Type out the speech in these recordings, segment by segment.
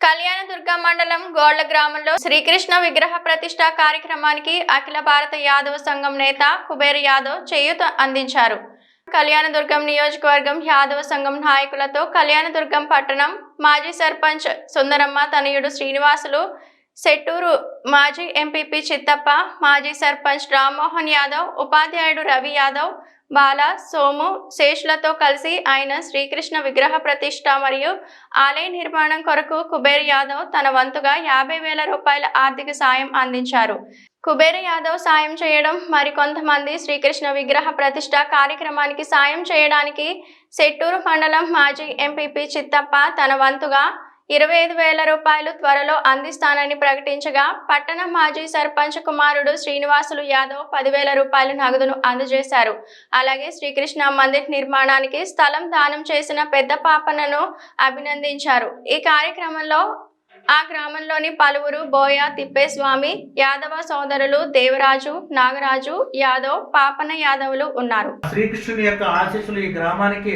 కళ్యాణదుర్గ మండలం గోళ్ళ గ్రామంలో శ్రీకృష్ణ విగ్రహ ప్రతిష్ట కార్యక్రమానికి అఖిల భారత యాదవ సంఘం నేత కుబేర్ యాదవ్ చేయూత అందించారు. కళ్యాణదుర్గం నియోజకవర్గం యాదవ సంఘం నాయకులతో కళ్యాణదుర్గం పట్టణం మాజీ సర్పంచ్ సుందరమ్మ తనయుడు శ్రీనివాసులు సెట్టూరు మాజీ ఎంపీపీ చిత్తప్ప మాజీ సర్పంచ్ రామ్మోహన్ యాదవ్ ఉపాధ్యాయుడు రవి యాదవ్ బాల సోము శేషులతో కలిసి ఆయన శ్రీకృష్ణ విగ్రహ ప్రతిష్ట మరియు ఆలయ నిర్మాణం కొరకు కుబేర్ యాదవ్ తన వంతుగా యాభై వేల రూపాయల ఆర్థిక సాయం అందించారు. కుబేర యాదవ్ సాయం చేయడం మరికొంతమంది శ్రీకృష్ణ విగ్రహ ప్రతిష్ట కార్యక్రమానికి సాయం చేయడానికి సెట్టూరు మండలం మాజీ ఎంపీపీ చిత్తప్ప తన వంతుగా ఇరవై ఐదు వేల రూపాయలు త్వరలో అందిస్తానని ప్రకటించగా పట్టణ మాజీ సర్పంచ్ కుమారుడు శ్రీనివాసులు యాదవ్ పదివేల రూపాయలు నగదును అందజేశారు. అలాగే శ్రీకృష్ణ మందిర్ నిర్మాణానికి స్థలం దానం చేసిన పెద్ద పాపనను అభినందించారు. ఈ కార్యక్రమంలో ఆ గ్రామంలోని పలువురు బోయ తిప్పేస్వామి యాదవ సోదరులు దేవరాజు నాగరాజు యాదవ్ పాపన యాదవులు ఉన్నారు. శ్రీకృష్ణుని యొక్క ఆశీస్సులు ఈ గ్రామానికి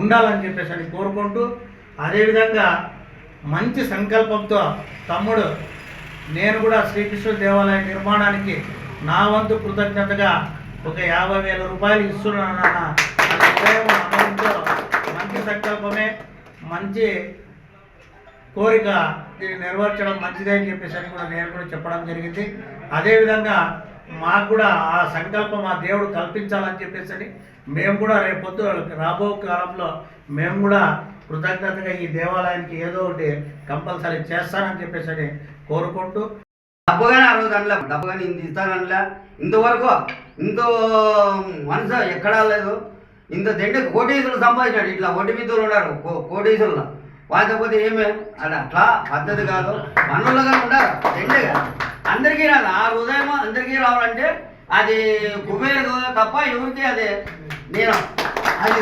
ఉండాలని చెప్పేసి అని కోరుకుంటూ అదేవిధంగా మంచి సంకల్పంతో తమ్ముడు నేను కూడా శ్రీకృష్ణ దేవాలయ నిర్మాణానికి నా వంతు కృతజ్ఞతగా ఒక యాభై వేల రూపాయలు ఇస్తున్నానన్న అనే మంచి సంకల్పమే మంచి కోరిక దీన్ని నెరవేర్చడం మంచిదే అని చెప్పేసి అని కూడా నేను కూడా చెప్పడం జరిగింది. అదేవిధంగా మాకు కూడా ఆ సంకల్పం ఆ దేవుడు కల్పించాలని చెప్పేసి అని మేము కూడా రేపొద్దు రాబో కాలంలో మేము కూడా కృతజ్ఞతగా ఈ దేవాలయానికి ఏదో ఒకటి కంపల్సరీ చేస్తానని చెప్పేసి అని కోరుకుంటూ. డబ్బుగానే ఆ రోజు అనలే డబ్బుగానే ఇంత ఇస్తానలే ఇంతవరకు ఇంత మనసు ఎక్కడా లేదు. ఇంత దండ కోటీసులు సంపాదించాడు ఇట్లా ఒడ్డి మిత్రులు ఉన్నారు కో- కోటీసులు వాళ్ళకపోతే ఏమే? అది అట్లా పద్ధతి కాదు. మనోళ్ళగా ఉండాలి దండగా అందరికీ రాదు. ఆ హృదయం అందరికీ రావాలంటే అది కుబేరు తప్ప ఎవరికి అది. నేను అది